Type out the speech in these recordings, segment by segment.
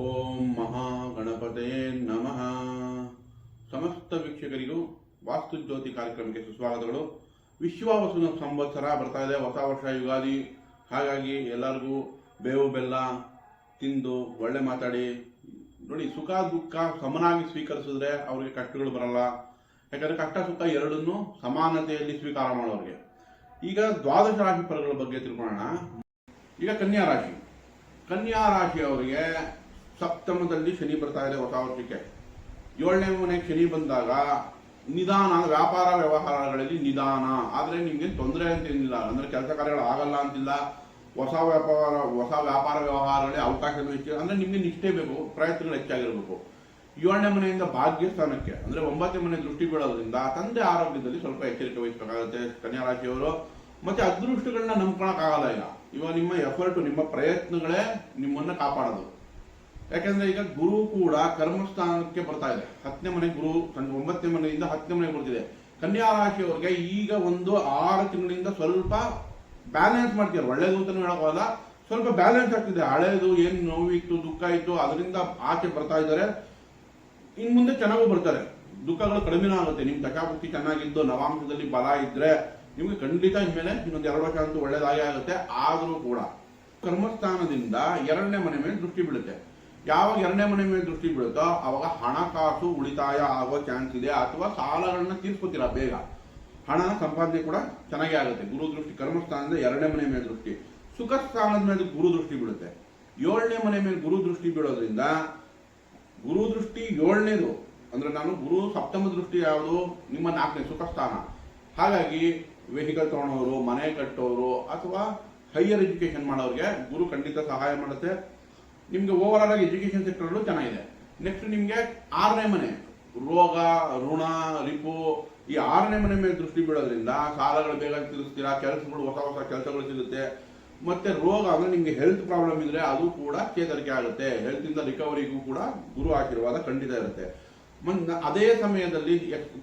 ಓಂ ಮಹಾಗಣಪತೆ ನಮಃ. ಸಮಸ್ತ ವೀಕ್ಷಕರಿಗೂ ವಾಸ್ತು ಜ್ಯೋತಿ ಕಾರ್ಯಕ್ರಮಕ್ಕೆ ಸುಸ್ವಾಗತಗಳು. ವಿಶ್ವಾವಸು ಸಂವತ್ಸರ ಬರ್ತಾ ಇದೆ, ಹೊಸ ವರ್ಷ ಯುಗಾದಿ. ಹಾಗಾಗಿ ಎಲ್ಲರಿಗೂ ಬೇವು, ಬೆಲ್ಲ ತಿಂದು ಒಳ್ಳೆ ಮಾತಾಡಿ. ನೋಡಿ, ಸುಖ, ದುಃಖ ಸಮನಾಗಿ ಸ್ವೀಕರಿಸಿದ್ರೆ ಅವರಿಗೆ ಕಷ್ಟಗಳು ಬರಲ್ಲ. ಯಾಕಂದ್ರೆ ಕಷ್ಟ, ಸುಖ ಎರಡನ್ನೂ ಸಮಾನತೆಯಲ್ಲಿ ಸ್ವೀಕಾರ ಮಾಡೋರಿಗೆ. ಈಗ ದ್ವಾದಶ ರಾಶಿ ಫಲಗಳ ಬಗ್ಗೆ ತಿಳ್ಕೊಳ್ಳೋಣ. ಈಗ ಕನ್ಯಾ ರಾಶಿ. ಕನ್ಯಾ ರಾಶಿಯವರಿಗೆ ಸಪ್ತಮದಲ್ಲಿ ಶನಿ ಬರ್ತಾ ಇದೆ ಹೊಸ ವರ್ಷಕ್ಕೆ ಏಳನೇ ಮನೆಗೆ ಶನಿ ಬಂದಾಗ ನಿಧಾನ, ವ್ಯಾಪಾರ ವ್ಯವಹಾರಗಳಲ್ಲಿ ನಿಧಾನ. ಆದರೆ ನಿಮಗೆ ತೊಂದರೆ ಅಂತ ಏನಿಲ್ಲ. ಅಂದ್ರೆ ಕೆಲಸ ಕಾರ್ಯಗಳು ಆಗಲ್ಲ ಅಂತಿಲ್ಲ. ಹೊಸ ವ್ಯಾಪಾರ ಹೊಸ ವ್ಯಾಪಾರ ವ್ಯವಹಾರಗಳಲ್ಲಿ ಅವಕಾಶಗಳು ಹೆಚ್ಚು ಅಂದ್ರೆ ನಿಮಗೆ ನಿಷ್ಠೆ ಬೇಕು, ಪ್ರಯತ್ನಗಳು ಹೆಚ್ಚಾಗಿರಬೇಕು ಏಳನೇ ಮನೆಯಿಂದ ಭಾಗ್ಯ ಸ್ಥಾನಕ್ಕೆ, ಅಂದ್ರೆ ಒಂಬತ್ತನೇ ಮನೆ ದೃಷ್ಟಿ ಬೀಳೋದ್ರಿಂದ ತಂದೆ ಆರೋಗ್ಯದಲ್ಲಿ ಸ್ವಲ್ಪ ಎಚ್ಚರಿಕೆ ವಹಿಸಬೇಕಾಗುತ್ತೆ ಕನ್ಯಾ ರಾಶಿಯವರು. ಮತ್ತೆ ಅದೃಷ್ಟಗಳನ್ನ ನಂಬ್ಕೊಳಕ್ ಆಗಲ್ಲ ಈಗ. ಇವಾಗ ನಿಮ್ಮ ಎಫರ್ಟ್ ನಿಮ್ಮ ಪ್ರಯತ್ನಗಳೇ ನಿಮ್ಮನ್ನ ಕಾಪಾಡೋದು. ಯಾಕಂದ್ರೆ ಈಗ ಗುರು ಕೂಡ ಕರ್ಮಸ್ಥಾನಕ್ಕೆ ಬರ್ತಾ ಇದೆ. ಹತ್ತನೇ ಮನೆ ಗುರು ಒಂಬತ್ತನೇ ಮನೆಯಿಂದ ಹತ್ತನೇ ಮನೆಗೆ ಬರ್ತಿದೆ. ಕನ್ಯಾ ರಾಶಿಯವರಿಗೆ ಈಗ ಒಂದು ಆರು ತಿಂಗಳಿಂದ ಸ್ವಲ್ಪ ಬ್ಯಾಲೆನ್ಸ್ ಮಾಡ್ತಿದ್ದಾರೆ. ಒಳ್ಳೇದು ಅಂತಲೂ ಹೇಳೋಕ್ಕಾಗಲ್ಲ ಸ್ವಲ್ಪ ಬ್ಯಾಲೆನ್ಸ್ ಆಗ್ತಿದೆ. ಹಳೇದು, ಏನು ನೋವಿತ್ತು, ದುಃಖ ಇತ್ತು, ಅದರಿಂದ ಆಚೆ ಬರ್ತಾ ಇದ್ದಾರೆ. ಇನ್ ಮುಂದೆ ಚೆನ್ನಾಗೂ ಬರ್ತಾರೆ. ದುಃಖಗಳು ಕಡಿಮೆ ಆಗುತ್ತೆ. ನಿಮ್ ಚಕಾಪುಕ್ತಿ ಚೆನ್ನಾಗಿದ್ದು, ನವಾಂಶದಲ್ಲಿ ಬಲ ಇದ್ರೆ ನಿಮ್ಗೆ ಖಂಡಿತ ಮೇಲೆ ಇನ್ನೊಂದು ಎರಡು ವರ್ಷ ಅಂತೂ ಒಳ್ಳೇದಾಗೇ ಆಗುತ್ತೆ. ಆದರೂ ಕೂಡ ಕರ್ಮಸ್ಥಾನದಿಂದ ಎರಡನೇ ಮನೆ ಮೇಲೆ ದೃಷ್ಟಿ ಬೀಳುತ್ತೆ. ಯಾವಾಗ ಎರಡನೇ ಮನೆ ಮೇಲೆ ದೃಷ್ಟಿ ಬೀಳುತ್ತೋ ಅವಾಗ ಹಣಕಾಸು ಉಳಿತಾಯ ಆಗೋ ಚಾನ್ಸ್ ಇದೆ ಅಥವಾ ಸಾಲಗಳನ್ನ ತೀರ್ಸ್ಕೊತೀರಾ ಬೇಗ? ಹಣ ಸಂಪಾದನೆ ಕೂಡ ಚೆನ್ನಾಗಿ ಆಗುತ್ತೆ. ಗುರು ದೃಷ್ಟಿ ಕರ್ಮಸ್ಥಾನದ ಎರಡನೇ ಮನೆ ಮೇಲೆ ದೃಷ್ಟಿ. ಸುಖ ಸ್ಥಾನದ ಮೇಲೆ ಗುರು ದೃಷ್ಟಿ ಬೀಳುತ್ತೆ. ಏಳನೇ ಮನೆ ಮೇಲೆ ಗುರು ದೃಷ್ಟಿ ಬೀಳೋದ್ರಿಂದ ಗುರು ದೃಷ್ಟಿ ಏಳನೇದು. ಅಂದ್ರೆ ನಾನು ಗುರು ಸಪ್ತಮ ದೃಷ್ಟಿ ಯಾವುದು? ನಿಮ್ಮ ನಾಲ್ಕನೇ ಸುಖ ಸ್ಥಾನ. ಹಾಗಾಗಿ ವೆಹಿಕಲ್ ತಗೊಳೋರು, ಮನೆ ಕಟ್ಟೋರು ಅಥವಾ ಹೈಯರ್ ಎಜುಕೇಶನ್ ಮಾಡೋರಿಗೆ ಗುರು ಖಂಡಿತ ಸಹಾಯ ಮಾಡುತ್ತೆ. ನಿಮ್ಗೆ ಓವರ್ ಆಲ್ ಆಗಿ ಎಜುಕೇಶನ್ ಸೆಕ್ಟರ್ ಚೆನ್ನಾಗಿದೆ. ನೆಕ್ಸ್ಟ್ ನಿಮ್ಗೆ ಆರನೇ ಮನೆ, ರೋಗ, ಋಣ, ರಿಪು, ಈ ಆರನೇ ಮನೆ ಮೇಲೆ ದೃಷ್ಟಿ ಬೀಳೋದ್ರಿಂದ ಸಾಲಗಳು ಬೇಗ ತಿರುಗ್ತೀರಾ ಕೆಲಸಗಳು, ಹೊಸ ಹೊಸ ಕೆಲಸಗಳು ಸಿಗುತ್ತೆ. ಮತ್ತೆ ರೋಗ ಅಂದ್ರೆ ನಿಮ್ಗೆ ಹೆಲ್ತ್ ಪ್ರಾಬ್ಲಮ್ ಇದ್ರೆ ಅದು ಕೂಡ ಚೇತರಿಕೆ ಆಗುತ್ತೆ. ಹೆಲ್ತ್ ಇಂದ ರಿಕವರಿಗೂ ಕೂಡ ಗುರು ಆಶೀರ್ವಾದ ಖಂಡಿತ ಇರುತ್ತೆ. ಅದೇ ಸಮಯದಲ್ಲಿ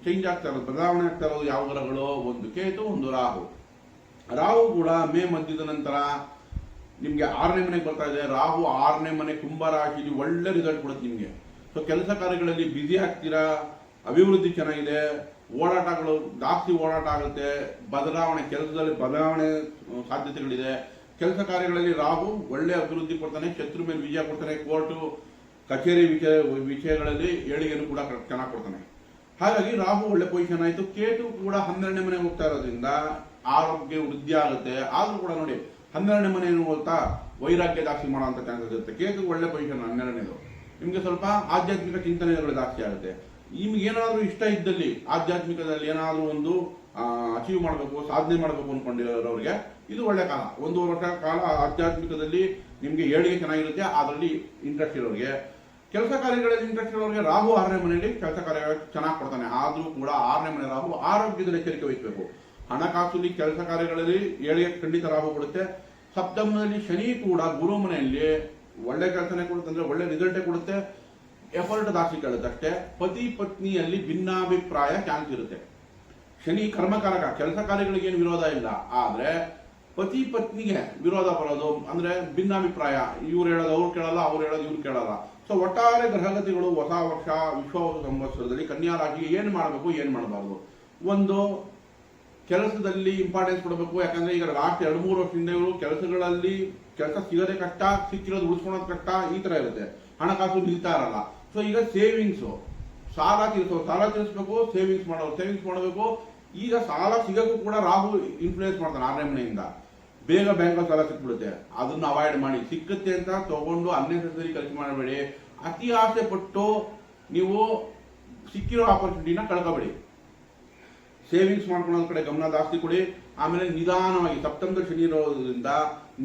ಚೇಂಜ್ ಆಗ್ತಾ ಇರೋದು, ಬದಲಾವಣೆ ಆಗ್ತಾ ಇರೋದು ಯಾವ ಗ್ರಹಗಳು? ಒಂದು ಕೇತು, ಒಂದು ರಾಹು. ರಾಹು ಕೂಡ ಮೇ ಮಧ್ಯದ ನಂತರ ನಿಮ್ಗೆ ಆರನೇ ಮನೆಗೆ ಬರ್ತಾ ಇದೆ, ರಾಹು ಆರನೇ ಮನೆ ಕುಂಭ ರಾಶಿಲಿ ಒಳ್ಳೆ ರಿಸಲ್ಟ್ ಕೊಡುತ್ತೆ ನಿಮಗೆ. ಸೊ ಕೆಲಸ ಕಾರ್ಯಗಳಲ್ಲಿ ಬ್ಯುಸಿ ಆಗ್ತೀರಾ? ಅಭಿವೃದ್ಧಿ ಚೆನ್ನಾಗಿದೆ, ಓಡಾಟಗಳು ಜಾಸ್ತಿ ಓಡಾಟ ಆಗುತ್ತೆ, ಬದಲಾವಣೆ, ಕೆಲಸದಲ್ಲಿ ಬದಲಾವಣೆ ಸಾಧ್ಯತೆಗಳಿದೆ. ಕೆಲಸ ಕಾರ್ಯಗಳಲ್ಲಿ ರಾಹು ಒಳ್ಳೆ ಅಭಿವೃದ್ಧಿ ಕೊಡ್ತಾನೆ, ಶತ್ರು ಮೇಲೆ ವಿಜಯ ಕೊಡ್ತಾನೆ, ಕೋರ್ಟು, ಕಚೇರಿ ವಿಷಯ, ವಿಷಯಗಳಲ್ಲಿ ಏಳಿಗೆಯನ್ನು ಕೂಡ ಚೆನ್ನಾಗಿ ಕೊಡ್ತಾನೆ. ಹಾಗಾಗಿ ರಾಹು ಒಳ್ಳೆ ಪೊಸಿಷನ್ ಆಯಿತು ಕೇಟು ಕೂಡ ಹನ್ನೆರಡನೇ ಮನೆ ಹೋಗ್ತಾ ಇರೋದ್ರಿಂದ ಆರೋಗ್ಯ ವೃದ್ಧಿ ಆಗುತ್ತೆ. ಆದರೂ ಕೂಡ ನೋಡಿ ಹನ್ನೆರಡನೇ ಮನೆ ಹೋಗ್ತಾ ವೈರಾಗ್ಯ ಜಾಸ್ತಿ ಮಾಡುವಂತ ಚಾನ್ಸಸ್ ಇರುತ್ತೆ ಕೇತು ಒಳ್ಳೆ ಪೊಸಿಷನ್ ಹನ್ನೆರಡನೇದು. ನಿಮಗೆ ಸ್ವಲ್ಪ ಆಧ್ಯಾತ್ಮಿಕ ಚಿಂತನೆಗಳು ಜಾಸ್ತಿ ಆಗುತ್ತೆ. ನಿಮ್ಗೆ ಏನಾದರೂ ಇಷ್ಟ ಇದ್ದಲ್ಲಿ ಆಧ್ಯಾತ್ಮಿಕದಲ್ಲಿ ಏನಾದರೂ ಒಂದು ಅಚೀವ್ ಮಾಡಬೇಕು, ಸಾಧನೆ ಮಾಡಬೇಕು ಅನ್ಕೊಂಡಿರೋರಿಗೆ ಇದು ಒಳ್ಳೆ ಕಾಲ. ಒಂದು ವರ್ಷ ಕಾಲ ಆಧ್ಯಾತ್ಮಿಕದಲ್ಲಿ ನಿಮಗೆ ಏಳಿಗೆ ಚೆನ್ನಾಗಿರುತ್ತೆ, ಅದರಲ್ಲಿ ಇಂಟ್ರೆಸ್ಟ್ ಇರೋರಿಗೆ. ಕೆಲಸ ಕಾರ್ಯಗಳಲ್ಲಿ ಇಂಟ್ರೆಸ್ಟ್ ಇರೋರಿಗೆ ರಾಹು ಆರನೇ ಮನೆಯಲ್ಲಿ ಕೆಲಸ ಕಾರ್ಯ ಚೆನ್ನಾಗಿ ಕೊಡ್ತಾನೆ. ಆದರೂ ಕೂಡ ಆರನೇ ಮನೆ ರಾಹು ಆರೋಗ್ಯದಲ್ಲಿ ಎಚ್ಚರಿಕೆ ವಹಿಸಬೇಕು. ಹಣಕಾಸಲ್ಲಿ ಕೆಲಸ ಕಾರ್ಯಗಳಲ್ಲಿ ಏಳಿಗೆ ಖಂಡಿತ ಲಾಭ ಕೊಡುತ್ತೆ ಸಪ್ತಮದಲ್ಲಿ ಶನಿ ಕೂಡ ಗುರು ಮನೆಯಲ್ಲಿ ಒಳ್ಳೆ ಕೆಲಸನೇ ಕೊಡುತ್ತೆ ಅಂದ್ರೆ ಒಳ್ಳೆ ರಿಸಲ್ಟೇ ಕೊಡುತ್ತೆ. ಎಫರ್ಟ್ ದಾಸಿ ಕೇಳುತ್ತೆ ಅಷ್ಟೇ ಪತಿ ಪತ್ನಿಯಲ್ಲಿ ಭಿನ್ನಾಭಿಪ್ರಾಯ ಚಾನ್ಸ್ ಇರುತ್ತೆ. ಶನಿ ಕರ್ಮಕಾರಕ, ಕೆಲಸ ಕಾರ್ಯಗಳಿಗೆ ಏನು ವಿರೋಧ ಇಲ್ಲ. ಆದ್ರೆ ಪತಿ ಪತ್ನಿಗೆ ವಿರೋಧ ಬರೋದು ಅಂದ್ರೆ ಭಿನ್ನಾಭಿಪ್ರಾಯ. ಇವ್ರು ಹೇಳೋದು, ಅವ್ರು ಕೇಳಲ್ಲ, ಅವ್ರು ಹೇಳೋದು, ಇವ್ರು ಕೇಳಲ್ಲ. ಸೊ ಒಟ್ಟಾರೆ ಗ್ರಹಗತಿಗಳು ಹೊಸ ವರ್ಷ, ವಿಶ್ವ ಸಂವತ್ಸರದಲ್ಲಿ ಕನ್ಯಾ ರಾಶಿಗೆ ಏನು ಮಾಡಬೇಕು, ಏನು ಮಾಡಬಾರ್ದು? ಒಂದು ಕೆಲಸದಲ್ಲಿ ಇಂಪಾರ್ಟೆನ್ಸ್ ಕೊಡಬೇಕು. ಯಾಕಂದ್ರೆ ಈಗ ಲಾಸ್ಟ್ ಎರಡು, ಮೂರು ವರ್ಷದಿಂದ ಇವರು ಕೆಲಸಗಳಲ್ಲಿ ಕೆಲಸ ಸಿಗದೆ ಕಷ್ಟ, ಸಿಕ್ಕಿರೋದು ಉಳಿಸ್ಕೊಳೋದು ಕಷ್ಟ, ಈ ತರ ಇರುತ್ತೆ. ಹಣಕಾಸು ನಿಲ್ತಾ ಇರಲ್ಲ. ಸೊ ಈಗ ಸೇವಿಂಗ್ಸ್ ಸಾಲ ತೀರಿಸೋ ಸಾಲ ತೀರಿಸಬೇಕು ಸೇವಿಂಗ್ಸ್ ಮಾಡೋ ಸೇವಿಂಗ್ಸ್ ಮಾಡಬೇಕು. ಈಗ ಸಾಲ ಸಿಗೋಕ್ಕೂ ಕೂಡ ರಾಹು ಇನ್ಫ್ಲೂಯೆನ್ಸ್ ಮಾಡ್ತಾನೆ ಆರನೇ ಮನೆಯಿಂದ. ಬೇಗ ಬ್ಯಾಂಕ್ ಸಾಲ ಸಿಕ್ಬಿಡುತ್ತೆ. ಅದನ್ನ ಅವಾಯ್ಡ್ ಮಾಡಿ. ಸಿಕ್ಕುತ್ತೆ ಅಂತ ತಗೊಂಡು ಅನ್ನೆಸರಿ ಖರ್ಚು ಮಾಡಬೇಡಿ. ಅತಿ ಆಸೆ ಪಟ್ಟು ನೀವು ಸಿಕ್ಕಿರೋ ಆಪರ್ಚುನಿಟಿನ ಕಳ್ಕೊಬೇಡಿ. ಸೇವಿಂಗ್ಸ್ ಮಾಡ್ಕೊಳ್ಳೋದ್ರ ಕಡೆ ಗಮನ ಜಾಸ್ತಿ ಕೊಡಿ. ಆಮೇಲೆ ನಿಧಾನವಾಗಿ ಸಪ್ತಂಬರ್ ಶನಿ ಇರೋದ್ರಿಂದ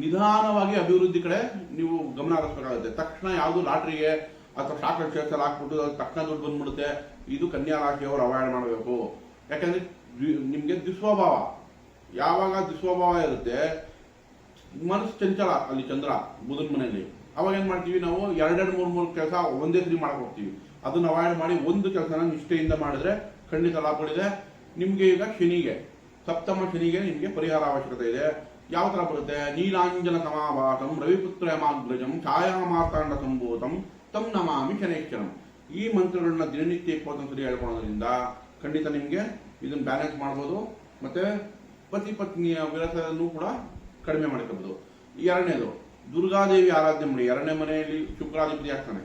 ನಿಧಾನವಾಗಿ ಅಭಿವೃದ್ಧಿ ಕಡೆ ನೀವು ಗಮನ ಹರಿಸಬೇಕಾಗುತ್ತೆ. ತಕ್ಷಣ ಯಾವುದು ಲಾಟ್ರಿಗೆ ಅಥವಾ ಶಾಕ್ ಶೇರ್ಸ್ ಹಾಕ್ಬಿಟ್ಟು ಅದು ತಕ್ಷಣ ದುಡ್ಡು ಬಂದ್ಬಿಡುತ್ತೆ. ಇದು ಕನ್ಯಾ ರಾಶಿಯವರು ಅವಾಯ್ಡ್ ಮಾಡಬೇಕು. ಯಾಕಂದ್ರೆ ನಿಮಗೆ ನಿಮ್ಗೆ ದುಸ್ವಭಾವ ಯಾವಾಗ ದುಸ್ವಭಾವ ಇರುತ್ತೆ, ಮನಸ್ಸು ಚಂಚಲ ಅಲ್ಲಿ ಚಂದ್ರ, ಬುಧನ್ ಮನೆಯಲ್ಲಿ. ಅವಾಗ ಏನ್ ಮಾಡ್ತೀವಿ ನಾವು, ಎರಡೆರಡು ಮೂರು ಮೂರು ಕೆಲಸ ಒಂದೇ ಸರಿ ಮಾಡಕ್ಕೆ ಹೋಗ್ತೀವಿ ಅದನ್ನ ಅವಾಯ್ಡ್ ಮಾಡಿ ಒಂದು ಕೆಲಸನ ನಿಷ್ಠೆಯಿಂದ ಮಾಡಿದ್ರೆ ಖಂಡಿತ ಲಾಭಗಳಿದೆ. ನಿಮ್ಗೆ ಈಗ ಶನಿಗೆ, ಸಪ್ತಮ ಶನಿಗೆ ನಿಮಗೆ ಪರಿಹಾರ ಅವಶ್ಯಕತೆ ಇದೆ. ಯಾವ ಥರ ಬರುತ್ತೆ? ನೀಲಾಂಜನ ಸಮಾವಾಸಂ ರವಿಪುತ್ರ ಮಾಗ್ರಜಂ ಛಾಯಾ ಮಾತಾಂಡ ಸಂಭೂತಂ ತಮ್ ನಮಾಮಿ ಶನೇಶ್ವರಂ ಈ ಮಂತ್ರಗಳನ್ನ ದಿನನಿತ್ಯ ಇಪ್ಪತ್ತೊಂದು ಸರಿ ಹೇಳ್ಕೊಳ್ಳೋದ್ರಿಂದ ಖಂಡಿತ ನಿಮಗೆ ಇದನ್ನು ಬ್ಯಾಲೆನ್ಸ್ ಮಾಡ್ಬೋದು. ಮತ್ತೆ ಪತಿ ಪತ್ನಿಯ ವಿರಸನ್ನು ಕೂಡ ಕಡಿಮೆ ಮಾಡ್ಕೋಬೋದು. ಎರಡನೇದು, ದುರ್ಗಾದೇವಿ ಆರಾಧನೆ ಮಾಡಿ. ಎರಡನೇ ಮನೆಯಲ್ಲಿ ಶುಕ್ರಾಧಿಪತಿ ಆಗ್ತಾನೆ.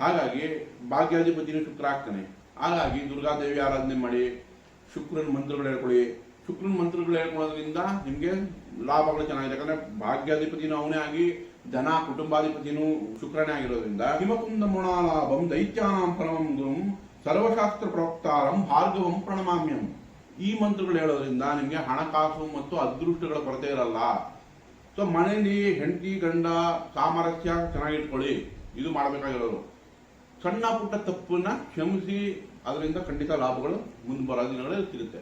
ಹಾಗಾಗಿ ಭಾಗ್ಯಾಧಿಪತಿನೂ ಶುಕ್ರ ಆಗ್ತಾನೆ. ಹಾಗಾಗಿ ದುರ್ಗಾದೇವಿ ಆರಾಧನೆ ಮಾಡಿ ಶುಕ್ರನ ಮಂತ್ರಗಳು ಹೇಳ್ಕೊಳ್ಳಿ. ಶುಕ್ರನ ಮಂತ್ರಗಳು ಹೇಳ್ಕೊಳ್ಳೋದ್ರಿಂದ ನಿಮಗೆ ಲಾಭಗಳು ಚೆನ್ನಾಗಿದೆ. ಯಾಕಂದ್ರೆ ಭಾಗ್ಯಾಧಿಪತಿನೂ ಅವನೇ ಆಗಿ ಜನ ಕುಟುಂಬಾಧಿಪತಿನೂ ಶುಕ್ರನೇ ಆಗಿರೋದ್ರಿಂದ ಹಿಮಕುಂದ ಮುಣಾಲಾಭಂ ದೈತ್ಯಾನಾಂ ಪರಮಂ ಗುರುಂ ಸರ್ವಶಾಸ್ತ್ರ ಪ್ರೋಕ್ತಾರಂ ಭಾರ್ಗವಂ ಪ್ರಣಮಾಮ್ಯಂ. ಈ ಮಂತ್ರಗಳು ಹೇಳೋದ್ರಿಂದ ನಿಮಗೆ ಹಣಕಾಸು ಮತ್ತು ಅದೃಷ್ಟಗಳ ಕೊರತೆ ಇರಲ್ಲ. ಸೊ ಮನೆಯಲ್ಲಿ ಹೆಂಡತಿ, ಗಂಡ, ಸಾಮರಸ್ಯ ಚೆನ್ನಾಗಿಟ್ಕೊಳ್ಳಿ ಇದು ಮಾಡಬೇಕಾಗಿರೋದು. ಸಣ್ಣ ಪುಟ್ಟ ತಪ್ಪನ್ನ ಕ್ಷಮಿಸಿ, ಅದರಿಂದ ಖಂಡಿತ ಲಾಭಗಳು ಮುಂದೆ ಬರೋ ದಿನಗಳಲ್ಲಿ ಸಿಗುತ್ತೆ